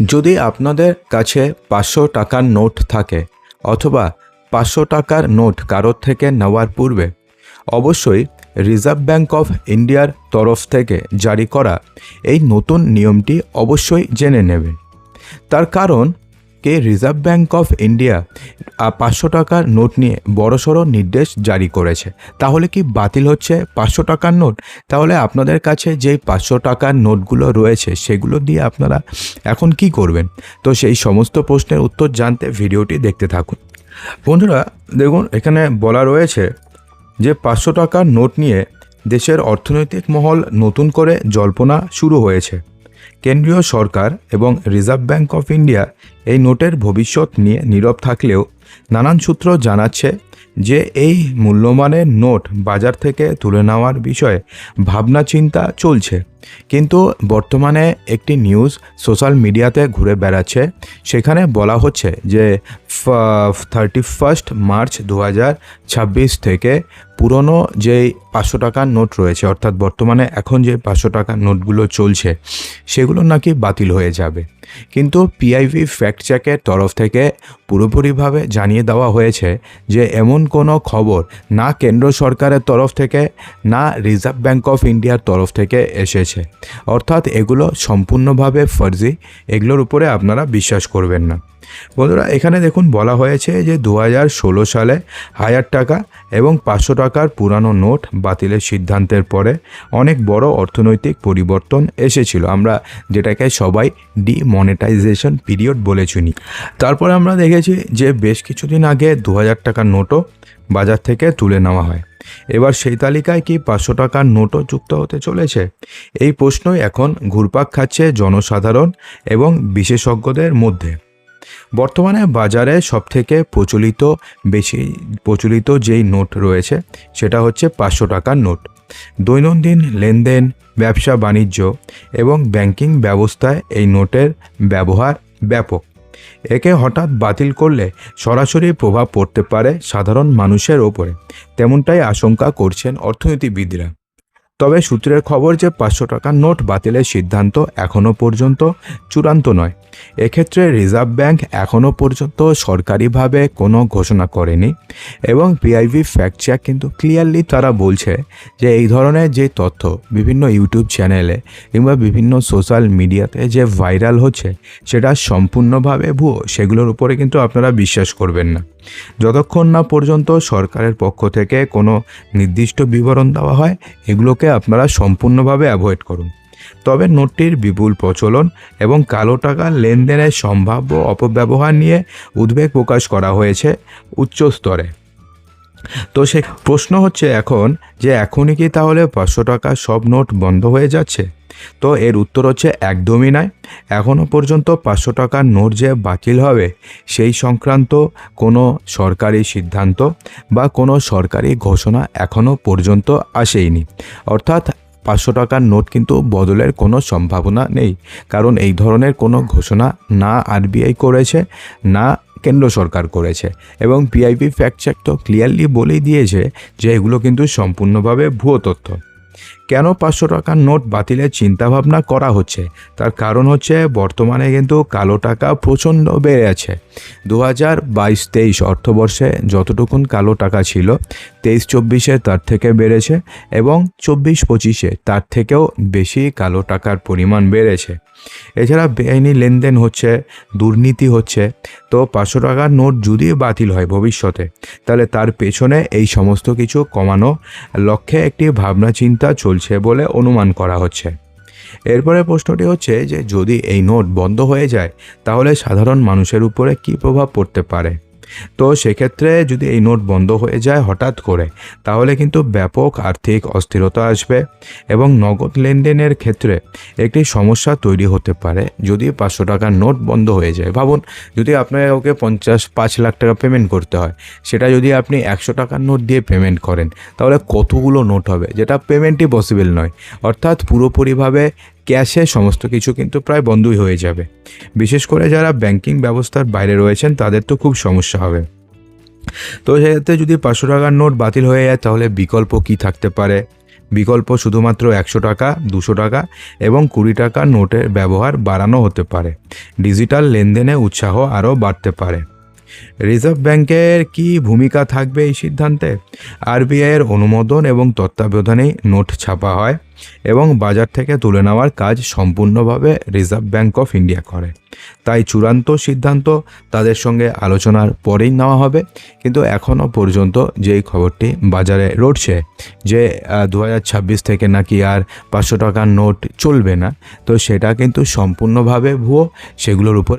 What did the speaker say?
যদি আপনাদের কাছে পাঁচশো টাকার নোট থাকে অথবা পাঁচশো টাকার নোট কারোর থেকে নেওয়ার পূর্বে, অবশ্যই রিজার্ভ ব্যাঙ্ক অফ ইন্ডিয়ার তরফ থেকে জারি করা এই নতুন নিয়মটি অবশ্যই জেনে নেবেন। তার কারণ কে রিজার্ভ ব্যাঙ্ক অফ ইন্ডিয়া পাঁচশো টাকার নোট নিয়ে বড়সড় নির্দেশ জারি করেছে। তাহলে কি বাতিল হচ্ছে পাঁচশো টাকার নোট? তাহলে আপনাদের কাছে যেই পাঁচশো টাকার নোটগুলো রয়েছে, সেগুলো দিয়ে আপনারা এখন কি করবেন? তো সেই সমস্ত প্রশ্নের উত্তর জানতে ভিডিওটি দেখতে থাকুন। বন্ধুরা, দেখুন, এখানে বলা রয়েছে যে পাঁচশো টাকার নোট নিয়ে দেশের অর্থনৈতিক মহল নতুন করে জল্পনা শুরু হয়েছে। কেন্দ্রীয় সরকার এবং রিজার্ভ ব্যাঙ্ক অফ ইন্ডিয়া এই নোটের ভবিষ্যৎ নিয়ে নীরব থাকলেও নানান সূত্র জানাচ্ছে যে এই মূল্যমানের নোট বাজার থেকে তুলে নেওয়ার বিষয়ে ভাবনা চিন্তা চলছে। কিন্তু বর্তমানে একটি নিউজ সোশ্যাল মিডিয়াতে ঘুরে বেড়াচ্ছে। সেখানে বলা হচ্ছে যে থার্টি ফার্স্ট মার্চ দু থেকে পুরনো যেই পাঁচশো টাকার নোট রয়েছে, অর্থাৎ বর্তমানে এখন যে পাঁচশো টাকার নোটগুলো চলছে, সেগুলো নাকি বাতিল হয়ে যাবে। কিন্তু পিআইভি ফ্যাক্ট চেকের তরফ থেকে পুরোপুরিভাবে জানিয়ে দেওয়া হয়েছে যে, এমন কোনো খবর না কেন্দ্র সরকারের তরফ থেকে, না রিজার্ভ ব্যাঙ্ক অফ ইন্ডিয়ার তরফ থেকে এসেছে। অর্থাৎ এগুলো সম্পূর্ণভাবে ফর্জি। এগুলোর উপরে আপনারা বিশ্বাস করবেন না। বন্ধুরা, এখানে দেখুন বলা হয়েছে যে দু সালে হাজার টাকা এবং পাঁচশো টাকার পুরানো নোট বাতিলের সিদ্ধান্তের পরে অনেক বড় অর্থনৈতিক পরিবর্তন এসেছিল। আমরা যেটাকে সবাই ডিমনিটাইজেশন পিরিয়ড বলে চিনি। তারপরে আমরা দেখেছি যে বেশ কিছুদিন আগে দু হাজার টাকার নোটও বাজার থেকে তুলে নেওয়া হয়। এবার সেই তালিকায় কি পাঁচশো টাকার নোটও যুক্ত হতে চলেছে? এই প্রশ্নই এখন ঘুরপাক খাচ্ছে জনসাধারণ এবং বিশেষজ্ঞদের মধ্যে। বর্তমানে বাজারে সবথেকে প্রচলিত বেশি প্রচলিত যেই নোট রয়েছে, সেটা হচ্ছে পাঁচশো টাকার নোট। দৈনন্দিন লেনদেন, ব্যবসা, বাণিজ্য এবং ব্যাংকিং ব্যবস্থায় এই নোটের ব্যবহার ব্যাপক। একে হঠাৎ বাতিল করলে সরাসরি প্রভাব পড়তে পারে সাধারণ মানুষের ওপরে। তেমনটাই আশঙ্কা করছেন অর্থনীতিবিদরা। তবে সূত্রের খবর যে পাঁচশো টাকার নোট বাতিলের সিদ্ধান্ত এখনও পর্যন্ত চূড়ান্ত নয়। এক্ষেত্রে রিজার্ভ ব্যাংক এখনও পর্যন্ত সরকারিভাবে কোনো ঘোষণা করেনি এবং পিআইভি ফ্যাক্ট চেক কিন্তু ক্লিয়ারলি তারা বলছে যে এই ধরনের যে তথ্য বিভিন্ন ইউটিউব চ্যানেলে কিংবা বিভিন্ন সোশ্যাল মিডিয়াতে যে ভাইরাল হচ্ছে সেটা সম্পূর্ণভাবে ভুয়ো, সেগুলোর উপরে কিন্তু আপনারা বিশ্বাস করবেন না। যতক্ষণ না পর্যন্ত সরকারের পক্ষ থেকে কোনো নির্দিষ্ট বিবরণ দেওয়া হয়, এগুলোকে আপনারা সম্পূর্ণভাবে অ্যাভয়েড করুন। তবে নোটটির বিপুল প্রচলন এবং কালো টাকার লেনদেনের সম্ভাব্য অপব্যবহার নিয়ে উদ্বেগ প্রকাশ করা হয়েছে উচ্চ স্তরে। তো সে প্রশ্ন হচ্ছে এখন যে এখনই কি তাহলে পাঁচশো টাকা সব নোট বন্ধ হয়ে যাচ্ছে? তো এর উত্তর হচ্ছে একদমই নয়। এখনও পর্যন্ত পাঁচশো টাকার নোট যে বাতিল হবে, সেই সংক্রান্ত কোনো সরকারি সিদ্ধান্ত বা কোনো সরকারি ঘোষণা এখনও পর্যন্ত আসেইনি। অর্থাৎ পাঁচশো টাকার নোট কিন্তু বদলের কোনো সম্ভাবনা নেই। কারণ এই ধরনের কোনো ঘোষণা না আরবিআই করেছে, না কেন্দ্র সরকার করেছে। এবং পিআইপি ফ্যাক্ট চেক তো ক্লিয়ারলি বলেই দিয়েছে যে এগুলো কিন্তু সম্পূর্ণভাবে ভুয়ো তথ্য। কেন পাঁচশো টাকার নোট বাতিলের চিন্তাভাবনা করা হচ্ছে? তার কারণ হচ্ছে বর্তমানে কিন্তু কালো টাকা প্রচণ্ড বেড়ে আছে। দু হাজার বাইশ তেইশ অর্থবর্ষে যতটুকুন কালো টাকা ছিল, তেইশ চব্বিশে তার থেকে বেড়েছে এবং চব্বিশ পঁচিশে তার থেকেও বেশি কালো টাকার পরিমাণ বেড়েছে। এছাড়া বেআইনি লেনদেন হচ্ছে, দুর্নীতি হচ্ছে, তো পাঁচশো টাকার নোট যদি বাতিল হয় ভবিষ্যতে, তাহলে তার পেছনে এই সমস্ত কিছু কমানো লক্ষ্যে একটি ভাবনা চিন্তা চলছে বলে অনুমান করা হচ্ছে। এরপরে প্রশ্নটি হচ্ছে যে যদি এই নোট বন্ধ হয়ে যায়, তাহলে সাধারণ মানুষের উপরে কী প্রভাব পড়তে পারে? তো সেক্ষেত্রে যদি এই নোট বন্ধ হয়ে যায় হঠাৎ করে, তাহলে কিন্তু ব্যাপক আর্থিক অস্থিরতা আসবে এবং নগদ লেনদেনের ক্ষেত্রে একটি সমস্যা তৈরি হতে পারে। যদি পাঁচশো টাকার নোট বন্ধ হয়ে যায়, ভাবুন যদি আপনাকে ওকে পঞ্চাশ, পাঁচ লাখ টাকা পেমেন্ট করতে হয়, সেটা যদি আপনি একশো টাকার নোট দিয়ে পেমেন্ট করেন, তাহলে কতগুলো নোট হবে? যেটা পেমেন্টই পসিবল নয়। অর্থাৎ পুরোপুরিভাবে ক্যাশে সমস্ত কিছু কিন্তু প্রায় বন্ধই হয়ে যাবে। বিশেষ করে যারা ব্যাংকিং ব্যবস্থার বাইরে রয়েছেন, তাদের তো খুব সমস্যা হবে। তো সেক্ষেত্রে যদি পাঁচশো টাকার নোট বাতিল হয়ে যায়, তাহলে বিকল্প কি থাকতে পারে? বিকল্প শুধুমাত্র একশো টাকা, দুশো টাকা এবং কুড়ি টাকার নোটের ব্যবহার বাড়ানো হতে পারে। ডিজিটাল লেনদেনে উৎসাহ আরও বাড়তে পারে। রিজার্ভ ব্যাংকের কি ভূমিকা থাকবে এই সিদ্ধান্তে? আরবিআইয়ের অনুমোদন এবং তত্ত্বাবধানেই নোট ছাপা হয় এবং বাজার থেকে তুলে নেওয়ার কাজ সম্পূর্ণভাবে রিজার্ভ ব্যাংক অফ ইন্ডিয়া করে। তাই চূড়ান্ত সিদ্ধান্ত তাদের সঙ্গে আলোচনার পরেই নেওয়া হবে। কিন্তু এখনও পর্যন্ত যেই খবরটি বাজারে রটছে যে দু হাজার ছাব্বিশ থেকে নাকি আর পাঁচশো টাকার নোট চলবে না, তো সেটা কিন্তু সম্পূর্ণভাবে ভুয়ো। সেগুলোর উপর